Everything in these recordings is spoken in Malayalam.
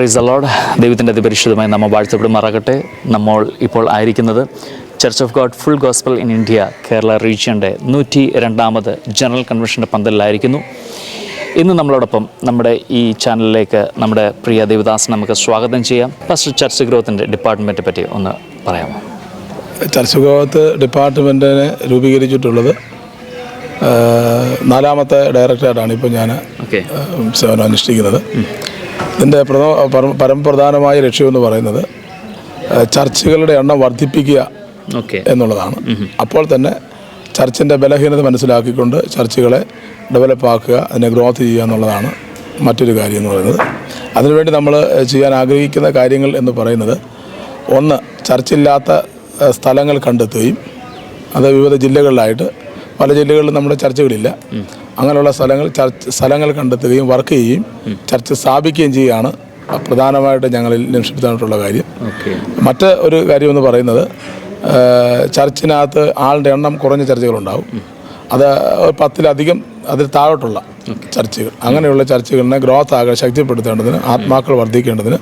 പ്രൈസ് അലോഡ് ദൈവത്തിന്റെ അതിപരിശുദ്ധമായി നമ്മ വാഴ്ത്തപ്പെടുമാറാകട്ടെ. നമ്മൾ ഇപ്പോൾ ആയിരിക്കുന്നത് church of God full gospel in India Kerala റീജിയന്റെ നൂറ്റി രണ്ടാമത് ജനറൽ കൺവെൻഷന്റെ പന്തലിലായിരിക്കുന്നു. ഇന്ന് നമ്മളോടൊപ്പം നമ്മുടെ ഈ ചാനലിലേക്ക് നമ്മുടെ പ്രിയ ദേവദാസ് നമുക്ക് സ്വാഗതം ചെയ്യാം. ഫസ്റ്റ് ചർച്ച് ഗ്രോത്തിന്റെ ഡിപ്പാർട്ട്മെന്റ് പറ്റി ഒന്ന് പറയാമോ? ചർച്ച് ഗ്രോത്ത് ഡിപ്പാർട്ട്മെന്റിനെ രൂപീകരിച്ചിട്ടുള്ളത് നാലാമത്തെ ഡയറക്ടറായിട്ടാണ് ഇപ്പോൾ ഞാൻ ഓക്കെ സേവനം അനുഷ്ഠിക്കുന്നത്. ഇതിന്റെ പരമപ്രധാനമായ ലക്ഷ്യമെന്ന് പറയുന്നത് ചർച്ചുകളുടെ എണ്ണം വർദ്ധിപ്പിക്കുക എന്നുള്ളതാണ്. അപ്പോൾ തന്നെ ചർച്ചിന്റെ ബലഹീനത മനസ്സിലാക്കിക്കൊണ്ട് ചർച്ചുകളെ ഡെവലപ്പ് ആക്കുക അതിനെ ഗ്രോത്ത് ചെയ്യുക എന്നുള്ളതാണ് മറ്റൊരു കാര്യം എന്ന് പറയുന്നത്. അതിനുവേണ്ടി നമ്മൾ ചെയ്യാൻ ആഗ്രഹിക്കുന്ന കാര്യങ്ങൾ എന്ന് പറയുന്നത് ഒന്ന് ചർച്ചില്ലാത്ത സ്ഥലങ്ങൾ കണ്ടെത്തുകയും അത് വിവിധ ജില്ലകളിലായിട്ട് പല ജില്ലകളിലും നമ്മുടെ ചർച്ചകളില്ല. അങ്ങനെയുള്ള സ്ഥലങ്ങൾ ചർച്ച് സ്ഥലങ്ങൾ കണ്ടെത്തുകയും വർക്ക് ചെയ്യുകയും ചർച്ച സ്ഥാപിക്കുകയും ചെയ്യുകയാണ് പ്രധാനമായിട്ട് ഞങ്ങളിൽ ലക്ഷ്യപ്പെടുത്താനായിട്ടുള്ള കാര്യം. മറ്റ് ഒരു കാര്യമെന്ന് പറയുന്നത് ചർച്ചിനകത്ത് ആളുടെ എണ്ണം കുറഞ്ഞ ചർച്ചകളുണ്ടാവും. അത് പത്തിലധികം അതിൽ താഴോട്ടുള്ള ചർച്ചകൾ. അങ്ങനെയുള്ള ചർച്ചകളിനെ ഗ്രോത്ത് ആകാൻ ശക്തിപ്പെടുത്തേണ്ടതിന് ആത്മാക്കൾ വർദ്ധിക്കേണ്ടതിന്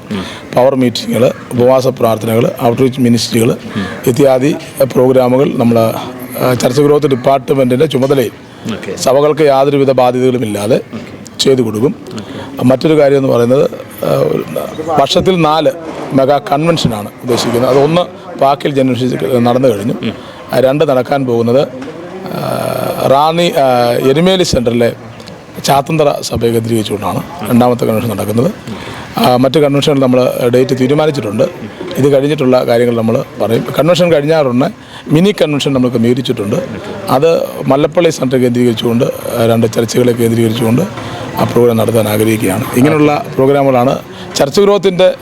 പവർ മീറ്റിങ്ങുകൾ ഉപവാസ പ്രാർത്ഥനകൾ ഔട്ട്റീച്ച് മിനിസ്ട്രികൾ ഇത്യാദി പ്രോഗ്രാമുകൾ നമ്മൾ ചർച്ച് ഗ്രോത്ത് ഡിപ്പാർട്ട്മെന്റിന്റെ ചുമതലയിൽ സഭകൾക്ക് യാതൊരുവിധ ബാധ്യതകളുമില്ലാതെ ചെയ്തു കൊടുക്കും. മറ്റൊരു കാര്യം എന്ന് പറയുന്നത് വർഷത്തിൽ നാല് മെഗാ കൺവെൻഷനാണ് ഉദ്ദേശിക്കുന്നത്. അതൊന്ന് പാക്കിൽ ജനറേഷൻ നടന്നു കഴിഞ്ഞു. രണ്ട് നടക്കാൻ പോകുന്നത് റാന്നി എരുമേലി സെന്ററിലെ ചാത്തന്തറ സഭയെ കേന്ദ്രീകരിച്ചുകൊണ്ടാണ് രണ്ടാമത്തെ കൺവെൻഷൻ നടക്കുന്നത്. മറ്റ് കൺവെൻഷനുകൾ നമ്മൾ ഡേറ്റ് തീരുമാനിച്ചിട്ടുണ്ട്. ഇത് കഴിഞ്ഞിട്ടുള്ള കാര്യങ്ങൾ നമ്മൾ പറയും. കൺവെൻഷൻ കഴിഞ്ഞാറുണ്ട്. മിനി കൺവെൻഷൻ നമ്മൾ ക്രമീകരിച്ചിട്ടുണ്ട് അത് മല്ലപ്പള്ളി സെന്റർ കേന്ദ്രീകരിച്ചുകൊണ്ട് രണ്ട് ചർച്ചകളെ കേന്ദ്രീകരിച്ചുകൊണ്ട് ആ പ്രോഗ്രാം നടത്താൻ ആഗ്രഹിക്കുകയാണ്. ഇങ്ങനെയുള്ള പ്രോഗ്രാമുകളാണ് ചർച്ച ഗ്രോത്തിന്റെ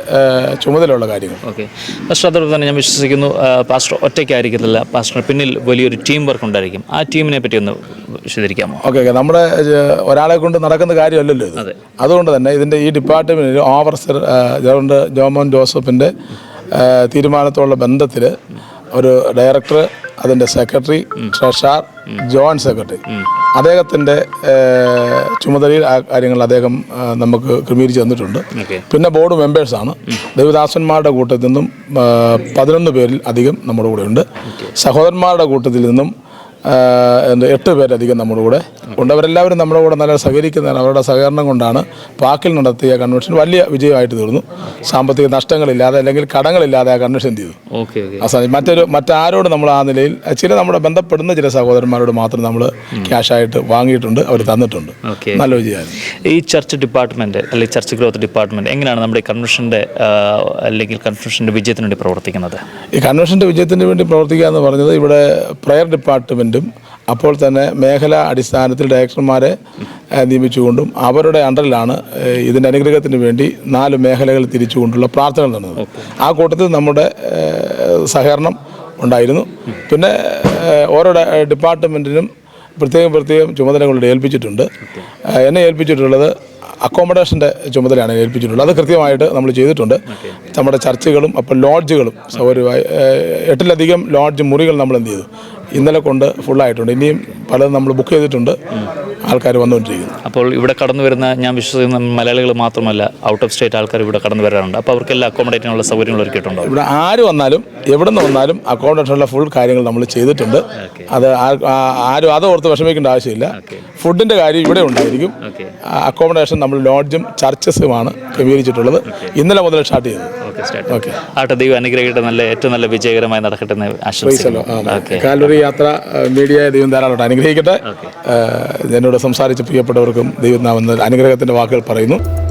ചുമതലയുള്ള കാര്യങ്ങൾ. ഓക്കെ അതോടൊപ്പം തന്നെ ഞാൻ വിശ്വസിക്കുന്നു. പാസ്റ്റർ ഒറ്റയ്ക്കായിരിക്കത്തില്ല. പാസ്റ്റർ പിന്നിൽ വലിയൊരു ടീം വർക്ക് ഉണ്ടായിരിക്കും. ആ ടീമിനെ പറ്റി ഒന്ന് വിശദീകരിക്കാമോ? ഓക്കെ ഓക്കെ നമ്മുടെ ഒരാളെ കൊണ്ട് നടക്കുന്ന കാര്യമല്ലല്ലോ ഇത്. അതുകൊണ്ട് തന്നെ ഇതിന്റെ ഈ ഡിപ്പാർട്ട്മെന്റിൽ ഓവർസർ ജോമോൻ ജോസഫിന്റെ തീരുമാനത്തോടുള്ള ബന്ധത്തിൽ ഒരു ഡയറക്ടർ അതിന്റെ സെക്രട്ടറി ട്രഷാർ ജോയിന്റ് സെക്രട്ടറി. അദ്ദേഹത്തിന്റെ ചുമതലയിൽ ആ കാര്യങ്ങൾ അദ്ദേഹം നമുക്ക് ക്രമീകരിച്ച് തന്നിട്ടുണ്ട്. പിന്നെ ബോർഡ് മെമ്പേഴ്സാണ്. ദേവദാസന്മാരുടെ കൂട്ടത്തിൽ നിന്നും പതിനൊന്ന് പേരിൽ അധികം നമ്മുടെ കൂടെ ഉണ്ട്. സഹോദരന്മാരുടെ കൂട്ടത്തിൽ നിന്നും എട്ട് പേരധികം നമ്മുടെ കൂടെ ഉണ്ട്. അവരെല്ലാവരും നമ്മുടെ കൂടെ നല്ല സഹകരിക്കുന്നതാണ്. അവരുടെ സഹകരണം കൊണ്ടാണ് പാക്കിൽ നടത്തിയ കൺവെൻഷൻ വലിയ വിജയമായിട്ട് തീർന്നു. സാമ്പത്തിക നഷ്ടങ്ങളില്ലാതെ അല്ലെങ്കിൽ കടങ്ങളില്ലാതെ ആ കൺവെൻഷൻ ചെയ്തു? അവസാനം മറ്റൊരു മറ്റാരോട് നമ്മൾ ആ നിലയിൽ ചില നമ്മുടെ ബന്ധപ്പെടുന്ന ചില സഹോദരന്മാരോട് മാത്രം നമ്മൾ ക്യാഷായിട്ട് വാങ്ങിയിട്ടുണ്ട് അവർ തന്നിട്ടുണ്ട്. നല്ല വിജയമായിരുന്നു. ഈ ചർച്ച് ഡിപ്പാർട്ട്മെന്റ് അല്ലെങ്കിൽ ചർച്ച് ഗ്രോത്ത് ഡിപ്പാർട്ട്മെന്റ് എങ്ങനെയാണ് നമ്മുടെ കൺവെൻഷന്റെ അല്ലെങ്കിൽ കൺവെൻഷന്റെ വിജയത്തിന് വേണ്ടി പ്രവർത്തിക്കുന്നത്? ഈ കൺവെൻഷന്റെ വിജയത്തിന് വേണ്ടി പ്രവർത്തിക്കുക എന്ന് പറഞ്ഞത് ഇവിടെ പ്രയർ ഡിപ്പാർട്ട്മെന്റും അപ്പോൾ തന്നെ മേഖലാ അടിസ്ഥാനത്തിൽ ഡയറക്ടർമാരെ നിയമിച്ചുകൊണ്ടും അവരുടെ അണ്ടറിലാണ് ഇതിന്റെ അനുഗ്രഹത്തിന് വേണ്ടി നാല് മേഖലകൾ തിരിച്ചുകൊണ്ടുള്ള പ്രാർത്ഥനകൾ നടന്നത്. ആ കൂട്ടത്തിൽ നമ്മുടെ സഹകരണം ഉണ്ടായിരുന്നു. പിന്നെ ഓരോ ഡിപ്പാർട്ട്മെന്റിനും പ്രത്യേകം പ്രത്യേകം ചുമതലകളുടെ ഏൽപ്പിച്ചിട്ടുണ്ട്. എന്നെ ഏൽപ്പിച്ചിട്ടുള്ളത് അക്കോമഡേഷന്റെ ചുമതലയാണ് ഏൽപ്പിച്ചിട്ടുള്ളത്. അത് കൃത്യമായിട്ട് നമ്മൾ ചെയ്തിട്ടുണ്ട്. നമ്മുടെ ചർച്ചുകളും അപ്പോൾ ലോഡ്ജുകളും സൗകര്യമായി എട്ടിലധികം ലോഡ്ജ് മുറികൾ നമ്മൾ എന്ത് ചെയ്തു. ഇന്നലെ കൊണ്ട് ഫുള്ളായിട്ടുണ്ട് ഇനിയും പലതും നമ്മൾ ബുക്ക് ചെയ്തിട്ടുണ്ട്. ആൾക്കാർ വന്നുകൊണ്ടിരിക്കുന്നു. അപ്പോൾ ഇവിടെ കടന്നു വരുന്ന ഞാൻ വിശ്വസിക്കുന്ന മലയാളികൾ മാത്രമല്ല ഔട്ട് ഓഫ് സ്റ്റേറ്റ് ആൾക്കാർ ഇവിടെ കടന്നു വരാറുണ്ട്. അപ്പോൾ അവർക്കെല്ലാം അക്കോമഡേറ്റിനുള്ള സൗകര്യങ്ങൾ ഒരുക്കിയിട്ടുണ്ടോ? ഇവിടെ ആര് വന്നാലും എവിടെ നിന്ന് വന്നാലും അക്കോമഡേഷനുള്ള ഫുൾ കാര്യങ്ങൾ നമ്മൾ ചെയ്തിട്ടുണ്ട്. അത് ആരും അത് ഓർത്ത് വിഷമിക്കേണ്ട ആവശ്യമില്ല. ഫുഡിന്റെ കാര്യം ഇവിടെ ഉണ്ടായിരിക്കും. അക്കോമഡേഷൻ നമ്മൾ ലോഡ്ജും ചർച്ചസുമാണ് ക്രമീകരിച്ചിട്ടുള്ളത്. ഇന്നലെ മുതൽ സ്റ്റാർട്ട് ചെയ്തത്. ഓക്കെ ആട്ടെ ദൈവം അനുഗ്രഹിക്കട്ടെ നല്ല ഏറ്റവും നല്ല വിജയകരമായി നടക്കട്ടെ എന്ന് ആശംസിക്കുന്നു. കാലൊരു യാത്ര മീഡിയ ദൈവം ധാരാളം അനുഗ്രഹിക്കട്ടെ. എന്നോട് സംസാരിച്ച പ്രിയപ്പെട്ടവർക്കും ദൈവം നാമെന്ന അനുഗ്രഹത്തിന്റെ വാക്കുകൾ പറയുന്നു.